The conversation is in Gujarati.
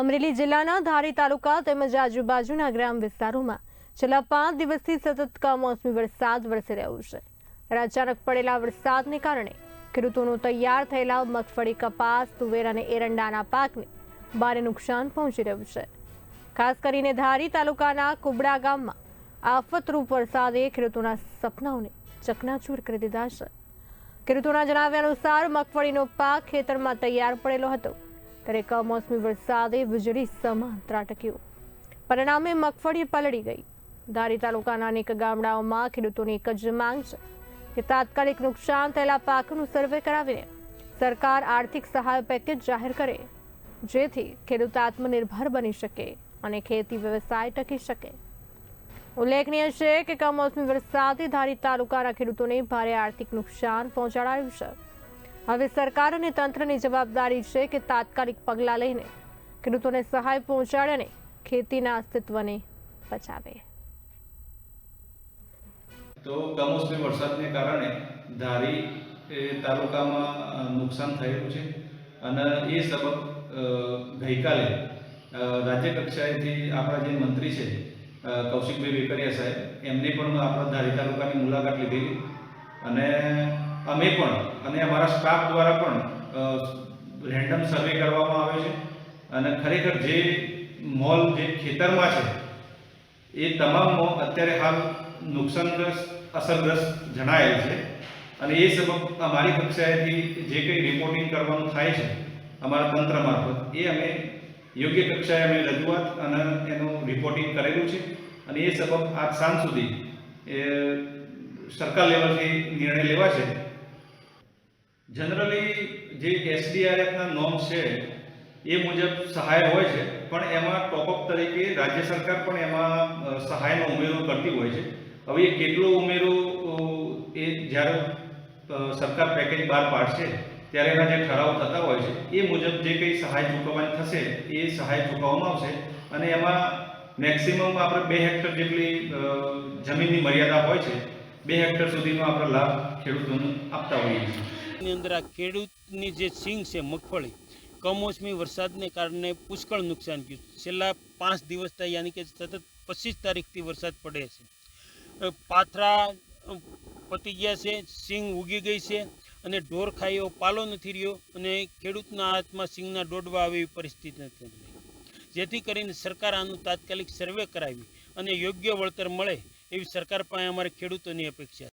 અમરેલી જિલ્લાના ધારી તાલુકા તેમજ આજુબાજુના ગ્રામ વિસ્તારોમાં છેલ્લા પાંચ દિવસથી સતત કમોસમી વરસાદ વરસી રહ્યો છે. અચાનક પડેલા વરસાદને કારણે ખેડૂતોનું તૈયાર થયેલા મગફળી કપાસ, તુવેર અને એરંડાના પાકને ભારે નુકસાન પહોંચી રહ્યું છે. ખાસ કરીને ધારી તાલુકાના કુબડા ગામમાં આફતરૂપ વરસાદે ખેડૂતોના સપનાઓને ચકનાચૂર કરી દીધા છે. ખેડૂતોના જણાવ્યા અનુસાર મગફળીનો પાક ખેતરમાં તૈયાર પડેલો હતો. ત્યારે કમોસમી વરસાદે વીજળી સમાન ત્રાટક્યું. પરિણામે મગફળી પલળી ગઈ. ધારી તાલુકાના અનેક ગામડાઓમાં ખેડૂતોની એક જ માંગ છે કે તાત્કાલિક નુકસાન થયેલા પાકનું સર્વે કરાવીને સરકાર આર્થિક સહાય પેકેજ જાહેર કરે, જેથી ખેડૂત આત્મનિર્ભર બની શકે અને ખેતી વ્યવસાય ટકી શકે. ઉલ્લેખનીય છે કે કમોસમી વરસાદે ધારી તાલુકાના ખેડૂતોને ભારે આર્થિક નુકસાન પહોંચાડાયું છે. હવે સરકાર અને તંત્રની જવાબદારી છે કે તાત્કાલિક પગલાં લઈને ખેડૂતોને સહાય પહોંચાડે અને ખેતીના અસ્તિત્વને બચાવે. તો કમોસમી વરસાદને કારણે ધારી તાલુકામાં નુકસાન થયેલું છે અને એ સબક ગઈકાલે રાજ્ય આપણા જે મંત્રી છે કૌશિકભાઈ વેકરિયા સાહેબ, એમને પણ આપણા ધારી તાલુકાની મુલાકાત લીધેલી અને અમે પણ અને અમારા સ્ટાફ દ્વારા પણ રેન્ડમ સર્વે કરવામાં આવે છે. અને ખરેખર જે મોલ, જે ખેતરમાં છે, એ તમામ મોલ અત્યારે હાલ નુકસાનગ્રસ્ત, અસરગ્રસ્ત જણાયેલ છે. અને એ સબબ અમારી કક્ષાએથી જે કંઈ રિપોર્ટિંગ કરવાનું થાય છે, અમારા તંત્ર મારફત, એ અમે યોગ્ય કક્ષાએ અમે રજૂઆત અને એનું રિપોર્ટિંગ કરેલું છે. અને એ સબબ આજ સાંજ સુધી સરકાર લેવલથી નિર્ણય લેવાશે. જનરલી જે એસડીઆરએફના નોર્મ છે, એ મુજબ સહાય હોય છે, પણ એમાં ટોપઅપ તરીકે રાજ્ય સરકાર પણ એમાં સહાયનો ઉમેરો કરતી હોય છે. હવે એ કેટલો ઉમેરો એ જ્યારે સરકાર પેકેજ બહાર પાડશે, ત્યારે એના જે ઠરાવ થતા હોય છે, એ મુજબ જે કંઈ સહાય ચૂકવવાની થશે, એ સહાય ચૂકવવામાં આવશે. અને એમાં મેક્સિમમ આપણે બે હેક્ટર જેટલી જમીનની મર્યાદા હોય છે, બે હેક્ટર સુધીનો આપણે લાભ ખેડૂતોને આપતા હોઈએ છીએ. ની અંદર આ ખેડૂતની જે સિંગ છે, મગફળી, કમોસમી વરસાદને કારણે પુષ્કળ નુકસાન થયું. છેલ્લા પાંચ દિવસથી યાની કે સતત પચીસ તારીખથી વરસાદ પડે છે. પાથરા પતી ગયા છે, સિંગ ઉગી ગઈ છે અને ઢોર ખાઈઓ પાલો નથી રહ્યો અને ખેડૂતના હાથમાં સિંગના દોડવા આવે પરિસ્થિતિ નથી. જેથી કરીને સરકાર આનું તાત્કાલિક સર્વે કરાવી અને યોગ્ય વળતર મળે એવી સરકાર પાસે અમારે ખેડૂતોની અપેક્ષા